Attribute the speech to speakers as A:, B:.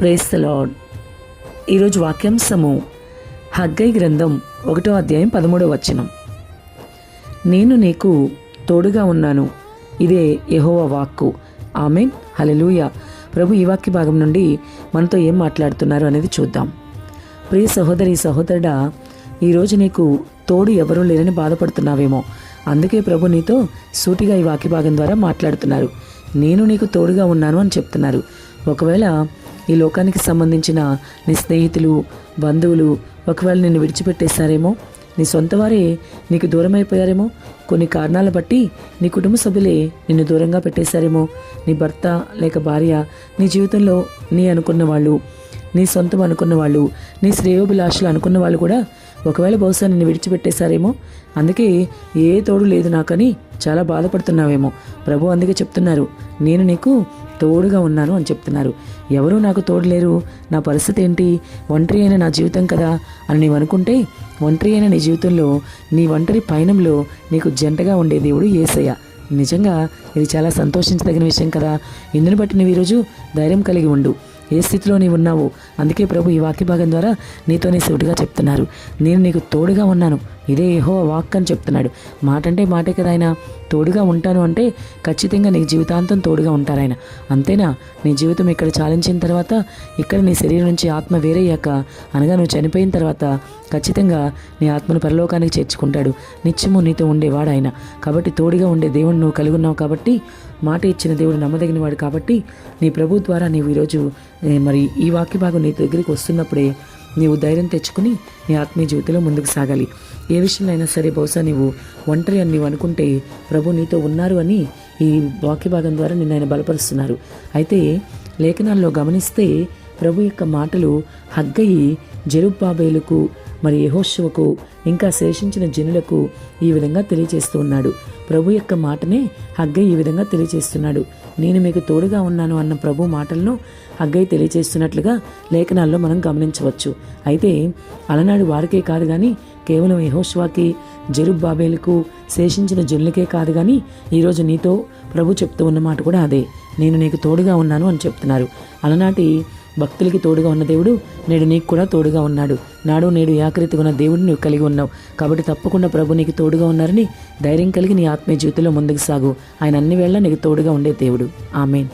A: Praise the lord ఈరోజు వాక్యాంశము Haggai గ్రంథం ఒకటో అధ్యాయం పదమూడవ వచనం. నేను నీకు తోడుగా ఉన్నాను. ఇదే యహోవ వాక్కు. ఆమెన్. హలెలూయ ప్రభు ఈ వాక్య భాగం నుండి మనతో ఏం మాట్లాడుతున్నారు అనేది చూద్దాం. ప్రియ సహోదరి సహోదరుడా ఈరోజు నీకు తోడు ఎవరూ లేరని బాధపడుతున్నావేమో. అందుకే ప్రభు నీతో సూటిగా ఈ వాక్య భాగం ద్వారా మాట్లాడుతున్నారు. నేను నీకు తోడుగా ఉన్నాను అని చెప్తున్నారు. ఒకవేళ ఈ లోకానికి సంబంధించిన నీ స్నేహితులు బంధువులు ఒకవేళ నిన్ను విడిచిపెట్టేశారేమో నీ సొంత వారే నీకు దూరం అయిపోయారేమో కొన్ని కారణాల బట్టి నీ కుటుంబ సభ్యులే నిన్ను దూరంగా పెట్టేశారేమో నీ భర్త లేక భార్య నీ జీవితంలో నీ అనుకున్న వాళ్ళు నీ సొంతం అనుకున్న వాళ్ళు నీ శ్రేయోభిలాషలు అనుకున్న వాళ్ళు కూడా ఒకవేళ బహుశా నిన్ను విడిచిపెట్టేశారేమో అందుకే ఏ తోడు లేదు నాకని చాలా బాధపడుతున్నావేమో. ప్రభు అందుకే చెప్తున్నారు నేను నీకు తోడుగా ఉన్నాను అని చెప్తున్నారు. ఎవరూ నాకు తోడు లేరు నా పరిస్థితి ఏంటి? ఒంటరి అయిన నా జీవితం కదా అని నీవు అనుకుంటే ఒంటరి అయిన నీ జీవితంలో నీ ఒంటరి పయనంలో నీకు జంటగా ఉండే దేవుడు ఏసయ్య. నిజంగా ఇది చాలా సంతోషించదగిన విషయం కదా. ఇందుని బట్టి నువ్వు ఈరోజు ధైర్యం కలిగి ఉండు. ఏ స్థితిలో నీవు ఉన్నావు అందుకే ప్రభు ఈ వాక్య భాగం ద్వారా నీతోనే సూటిగా చెప్తున్నారు. నేను నీకు తోడుగా ఉన్నాను. ఇదే ఏహో వాక్ అని చెప్తున్నాడు. మాట అంటే మాటే కదా ఆయన తోడుగా ఉంటాను అంటే ఖచ్చితంగా నీ జీవితాంతం తోడుగా ఉంటారు ఆయన. అంతేనా? నీ జీవితం ఇక్కడ చాలించిన తర్వాత ఇక్కడ నీ శరీరం నుంచి ఆత్మ వేరయ్యాక అనగా నువ్వు చనిపోయిన తర్వాత ఖచ్చితంగా నీ ఆత్మను పరలోకానికి చేర్చుకుంటాడు. నిత్యము నీతో ఉండేవాడు ఆయన. కాబట్టి తోడుగా ఉండే దేవుడు నువ్వు కలిగి ఉన్నావు కాబట్టి మాట ఇచ్చిన దేవుడు నమ్మదగినవాడు కాబట్టి నీ ప్రభు ద్వారా నీవు ఈరోజు మరి ఈ వాక్య భాగం నీ దగ్గరికి వస్తున్నప్పుడే నీవు ధైర్యం తెచ్చుకుని నీ ఆత్మీయ జీవితంలో ముందుకు సాగాలి. ఏ విషయంలో అయినా సరే బహుశా నీవు ఒంటరి అని నీవు అనుకుంటే ప్రభు నీతో ఉన్నారు అని ఈ వాక్య భాగం ద్వారా నిన్ను ఆయన బలపరుస్తున్నారు. అయితే లేఖనాల్లో గమనిస్తే ప్రభు యొక్క మాటలు హగ్గయి జెరుబ్బాబేలుకు మరి యహోశివకు ఇంకా శేషించిన జనులకు ఈ విధంగా తెలియజేస్తూ ఉన్నాడు. ప్రభు యొక్క మాటనే హగ్గై ఈ విధంగా తెలియజేస్తున్నాడు నేను మీకు తోడుగా ఉన్నాను అన్న ప్రభు మాటలను హగ్గై తెలియజేస్తున్నట్లుగా లేఖనాల్లో మనం గమనించవచ్చు. అయితే అలనాడు వారికే కాదు కానీ కేవలం యెహోషువాకి జెరుబ్బాబేలుకు శేషించిన జనులకే కాదు కానీ ఈరోజు నీతో ప్రభు చెప్తూ ఉన్న మాట కూడా అదే. నేను నీకు తోడుగా ఉన్నాను అని చెప్తున్నారు. అలనాటి భక్తులకి తోడుగా ఉన్న దేవుడు నేడు నీకు కూడా తోడుగా ఉన్నాడు. నాడు నేడు ఏకరీతిగా ఉన్న దేవుడిని నువ్వు కలిగి ఉన్నావు. కాబట్టి తప్పకుండా ప్రభు నీకు తోడుగా ఉన్నారని ధైర్యం కలిగి నీ ఆత్మీయ జీవితంలో ముందుకు సాగు. ఆయన అన్ని వేళ నీకు తోడుగా ఉండే దేవుడు. ఆమెన్.